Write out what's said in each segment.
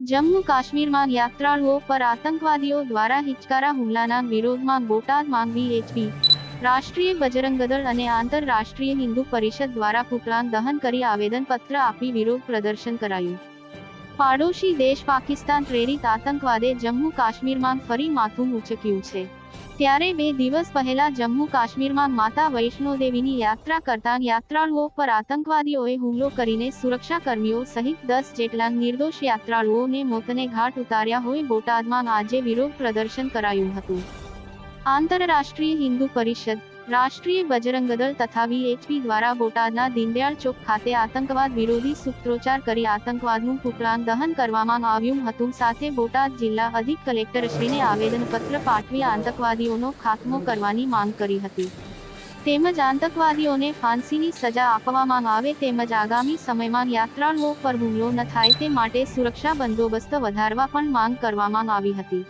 જમ્મુ કાશ્મીરમાં યાત્રાળુઓ પર આતંકવાદીઓ દ્વારા હિચકારા હુમલાના વિરોધમાં બોટાદ માંગવી એચપી. રાષ્ટ્રીય બજરંગ દળ અને આંતરરાષ્ટ્રીય હિન્દુ પરિષદ દ્વારા પુતળાન દહન કરી આવેદનપત્ર આપી વિરોધ પ્રદર્શન કરાયું. પાડોશી દેશ પાકિસ્તાન પ્રેરિત આતંકવાદે જમ્મુ કાશ્મીરમાં ફરી માથું ઉચક્યું છે. ત્યારે બે દિવસ પહેલા જમ્મુ કાશ્મીરમાં માતા વૈષ્ણોદેવીની યાત્રા કરતા યાત્રાળુઓ પર આતંકવાદીઓએ હુમલો કરીને સુરક્ષા કર્મીઓ સહિત દસ જેટલા નિર્દોષ યાત્રાળુઓને મોતને ઘાટ ઉતાર્યા હોય બોટાદમાં આજે વિરોધ પ્રદર્શન કરાયું હતું. આંતરરાષ્ટ્રીય હિન્દુ પરિષદ રાષ્ટ્રીય બજરંગ દળ તથા વીએચપી દ્વારા બોટાદના દીનદયાળ ચોક ખાતે આતંકવાદ વિરોધી સૂત્રોચ્ચાર કરી આતંકવાદનું પુતળાન દહન કરવામાં આવ્યું હતું. સાથે બોટાદ જિલ્લા અધિક કલેક્ટરશ્રીને આવેદનપત્ર પાઠવી આતંકવાદીઓનો ખાત્મો કરવાની માંગ કરી હતી. તેમજ આતંકવાદીઓને ફાંસીની સજા આપવામાં આવે તેમજ આગામી સમયમાં યાત્રાળુઓ પર હુમલો ન થાય તે માટે સુરક્ષા બંદોબસ્ત વધારવા પણ માંગ કરવામાં આવી હતી.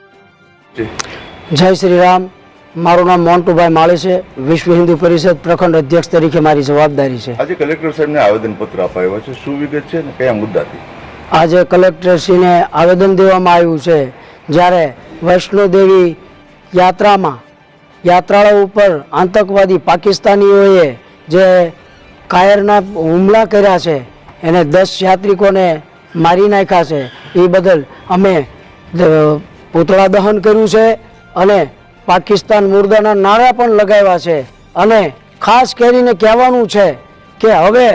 જય શ્રી રામ. મારું નામ મોન્ટુભાઈ માળી છે. વિશ્વ હિન્દુ પરિષદ પ્રખંડ અધ્યક્ષ તરીકે મારી જવાબદારી છે. આજે કલેક્ટર સાહેબને આવેદનપત્ર અપાયો છે. શું વિગત છે ને કયા મુદ્દાથી? આજે કલેક્ટરશ્રીને આવેદન દેવામાં આવ્યું છે. જ્યારે વૈષ્ણોદેવી યાત્રામાં યાત્રાળુ ઉપર આતંકવાદી પાકિસ્તાનીઓએ જે કાયરના હુમલા કર્યા છે એને દસ યાત્રિકોને મારી નાખ્યા છે. એ બદલ અમે પૂતળા દહન કર્યું છે અને પાકિસ્તાન મુર્દાના નારા પણ લગાવ્યા છે. અને ખાસ કરીને કહેવાનું છે કે હવે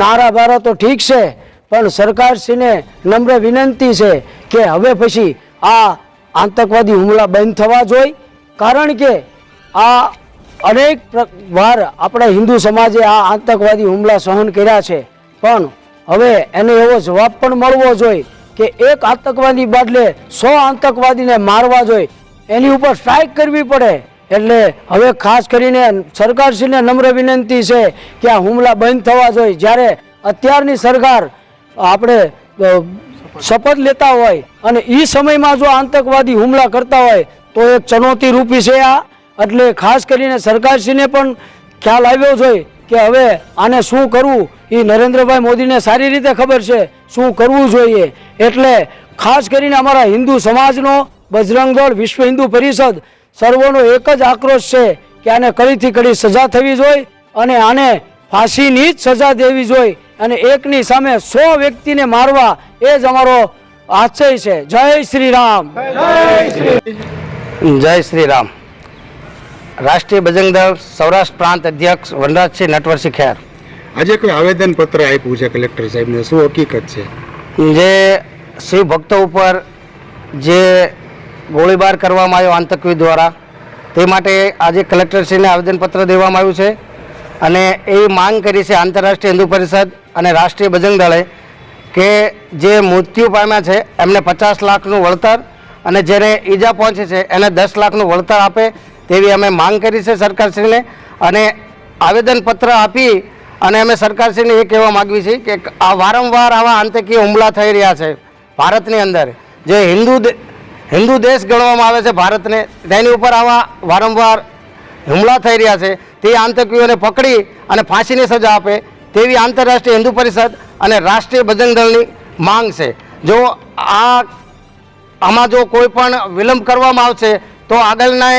નારા બારા તો ઠીક છે, પણ સરકારશ્રીને નમ્ર વિનંતી છે કે હવે પછી આ આતંકવાદી હુમલા બંધ થવા જોઈએ કારણ કે આ અનેક વાર આપણે હિન્દુ સમાજે આ આતંકવાદી હુમલા સહન કર્યા છે. પણ હવે એને એવો જવાબ પણ મળવો જોઈએ કે એક આતંકવાદી બદલે સો આતંકવાદીને મારવા જોઈએ એની ઉપર સ્ટ્રાઇક કરવી પડે. એટલે હવે ખાસ કરીને સરકારશ્રીને નમ્ર વિનંતી છે કે આ હુમલા બંધ થવા જોઈએ. જ્યારે અત્યારની સરકાર આપણે શપથ લેતા હોય અને એ સમયમાં જો આતંકવાદી હુમલા કરતા હોય, તો એક ચુનૌતી રૂપી છે આ. એટલે ખાસ કરીને સરકારશ્રીને પણ ખ્યાલ આવ્યો જોઈએ કે હવે આને શું કરવું? એ નરેન્દ્રભાઈ મોદીને સારી રીતે ખબર છે. શું કરવું જોઈએ? એટલે ખાસ કરીને અમારા હિન્દુ સમાજનો બજરંગ દળ વિશ્વ હિન્દુ પરિષદ સર્વોનો એક જ આક્રોશ છે કે આને કડીથી કડી સજા થવી જોઈએ અને આને ફાંસીની જ સજા દેવી જોઈએ અને એકની સામે સો વ્યક્તિને મારવા એ જ અમારો આશય છે. જય શ્રી રામ જય શ્રી રામ રાષ્ટ્રીય બજરંગ દળ સૌરાષ્ટ્ર પ્રાંત અધ્યક્ષ વનરાજસિંહ નટવરસિંહ ખેર. આજે કોઈ આવેદન પત્ર આપ્યું છે કલેક્ટર સાહેબને? શું હકીકત છે? જે શિવ ભક્તો ઉપર જે ગોળીબાર કરવામાં આવ્યો આતંકવાદી દ્વારા. તે માટે આજે કલેક્ટરશ્રીને આવેદનપત્ર દેવામાં આવ્યું છે અને એ માંગ કરી છે આંતરરાષ્ટ્રીય હિન્દુ પરિષદ અને રાષ્ટ્રીય બજરંગ દળે કે જે મૃત્યુ પામ્યા છે એમને પચાસ લાખનું વળતર અને જેને ઈજા પહોંચે છે એને દસ લાખનું વળતર આપે તેવી અમે માંગ કરી છે સરકારશ્રીને અને આવેદનપત્ર આપી અને અમે સરકારશ્રીને એ કહેવા માગવી છે કે આ વારંવાર આવા આતંકી હુમલા થઈ રહ્યા છે ભારતની અંદર. જે હિન્દુ હિન્દુ દેશ ગણવામાં આવે છે ભારતને. તેની ઉપર આવા વારંવાર હુમલા થઈ રહ્યા છે. તે આતંકીઓને પકડી અને ફાંસીની સજા આપે તેવી આંતરરાષ્ટ્રીય હિન્દુ પરિષદ અને રાષ્ટ્રીય બજરંગ દળની માંગ છે. જો આ આમાં જો કોઈ પણ વિલંબ કરવામાં આવશે, તો આગળના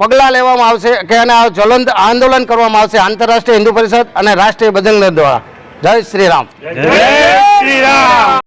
પગલાં લેવામાં આવશે કે અને આ જ્વલંત આંદોલન કરવામાં આવશે આંતરરાષ્ટ્રીય હિન્દુ પરિષદ અને રાષ્ટ્રીય બજરંગ દ્વારા. જય શ્રી રામ.